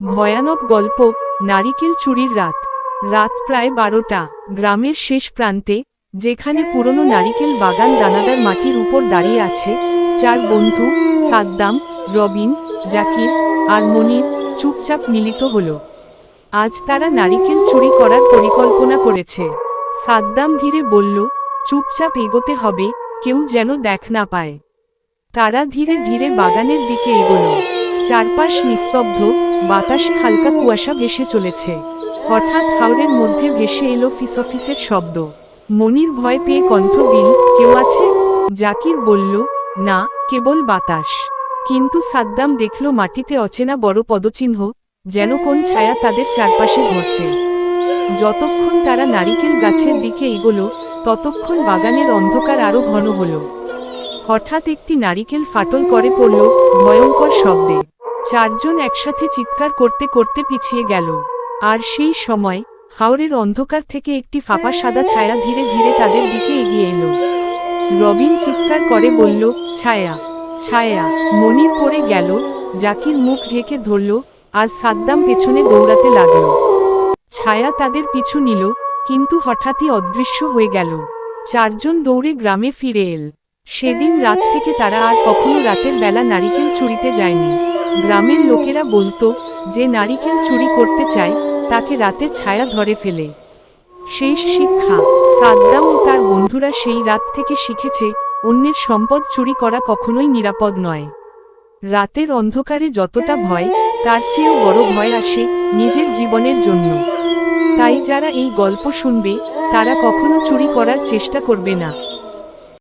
ভয়ানক গল্প, নারিকেল চুরির রাত। রাত প্রায় বারোটা, গ্রামের শেষ প্রান্তে, যেখানে পুরনো নারিকেল বাগান দানাদার মাটির উপর দাঁড়িয়ে আছে, চার বন্ধু, সাদ্দাম, রবিন, জাকির আর মনির চুপচাপ মিলিত হল। আজ তারা নারিকেল চুরি করার পরিকল্পনা করেছে। সাদ্দাম ধীরে বলল, চুপচাপ এগোতে হবে, কেউ যেন দেখ না পায়। তারা ধীরে ধীরে বাগানের দিকে এগোল। চারপাশ নিস্তব্ধ বাতাসে হালকা কুয়াশা ভেসে চলেছে। হঠাৎ হাওড়ের মধ্যে ভেসে এলো ফিসফিসের শব্দ। মনির ভয় পেয়ে কণ্ঠ দিল, কেউ আছে? জাকির বলল, না, কেবল বাতাস। কিন্তু সাদ্দাম দেখল মাটিতে অচেনা বড় পদচিহ্ন, যেন কোন ছায়া তাদের চারপাশে ঘুরছে। যতক্ষণ তারা নারিকেল গাছের দিকে এগোলো, ততক্ষণ বাগানের অন্ধকার আরও ঘন হল। হঠাৎ একটি নারিকেল ফাটল করে পড়ল ভয়ঙ্কর শব্দে। চারজন একসাথে চিৎকার করতে করতে পিছিয়ে গেল। আর সেই সময়, হাওরের অন্ধকার থেকে একটি ফাঁপা সাদা ছায়া ধীরে ধীরে তাদের দিকে এগিয়ে এলো। রবিন চিৎকার করে বলল, ছায়া ছায়া। মনির পড়ে গেল, জাকির মুখ ঢেকে ধরল, আর সাদ্দাম পেছনে দৌড়াতে লাগল। ছায়া তাদের পিছু নিল, কিন্তু হঠাৎই অদৃশ্য হয়ে গেল। চারজন দৌড়ে গ্রামে ফিরে এল। সেদিন রাত থেকে তারা আর কখনো রাতের বেলা নারিকেল চুরিতে যায়নি। গ্রামের লোকেরা বলতো, যে নারিকেল চুরি করতে চায়, তাকে রাতের ছায়া ধরে ফেলে। শেষ শিক্ষা সাদ্দাম ও তার বন্ধুরা সেই রাত থেকে শিখেছে, অন্যের সম্পদ চুরি করা কখনোই নিরাপদ নয়। রাতের অন্ধকারে যতটা ভয়, তার চেয়েও বড় ভয় আসে নিজের জীবনের জন্য। তাই যারা এই গল্প শুনবে, তারা কখনো চুরি করার চেষ্টা করবে না।